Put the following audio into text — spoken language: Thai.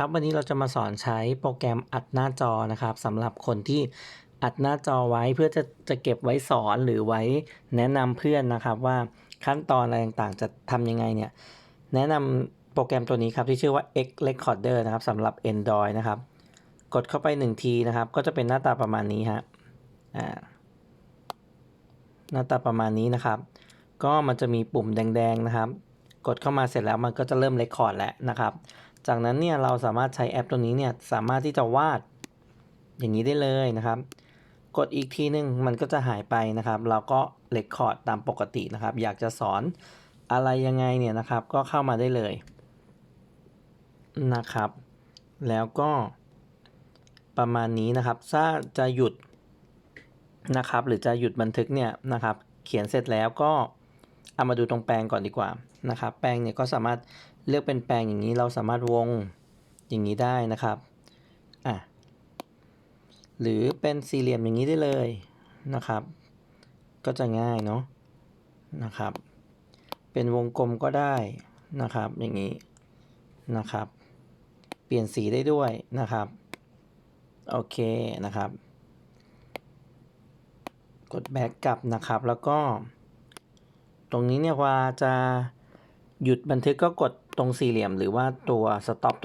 ครับวันนี้เราจะมาสอนใช้โปรแกรมอัดหน้าจอนะครับสำหรับคนที่อัดหน้าจอไว้เพื่อจะจะเก็บไว้สอนหรือไว้แนะนำเพื่อนนะครับว่าขั้นตอนอะไรต่างๆ จะทำยังไงเนี่ยแนะนำโปรแกรมตัวนี้ครับที่ชื่อว่า X Recorder นะครับสำหรับ Android นะครับ กดเข้าไป1ทีนะครับก็จะเป็นหน้าตาประมาณนี้ฮะอ่าหน้าตาประมาณนี้นะครับ ก็มันจะมีปุ่มแดง ๆนะครับ กดเข้ามาเสร็จแล้วมันก็จะเริ่มเรคคอร์ดแล้วนะครับ จากนั้นเนี่ยเราสามารถใช้แอปตัวนี้เนี่ยสามารถที่จะวาดอย่างนี้ได้เลยนะครับ กดอีกทีนึงมันก็จะหายไปนะครับ เราก็เรคคอร์ดตามปกตินะครับ อยากจะสอนอะไรยังไงเนี่ยนะครับ ก็เข้ามาได้เลยนะครับ แล้วก็ประมาณนี้นะครับถ้าจะหยุดนะครับ หรือจะหยุดบันทึกเนี่ยนะครับ เขียนเสร็จแล้วก็เอามาดูตรงแปลงก่อนดีกว่านะครับ แปลงเนี่ยก็สามารถ เลือกเป็นแปลงอย่างนี้เราสามารถวงอย่างนี้ได้นะครับอะหรือเป็นสี่เหลี่ยมอย่างนี้ได้เลยนะครับ ก็จะง่ายเนาะนะครับ เป็นวงกลมก็ได้นะครับอย่างนี้นะครับ เปลี่ยนสีได้ด้วยนะครับโอเคนะครับ กดแบ็กกลับนะครับแล้วก็ ตรงนี้เนี่ยว่าจะหยุดบันทึกก็กด ตรงสี่เหลี่ยมหรือว่าตัวสต็อปตัว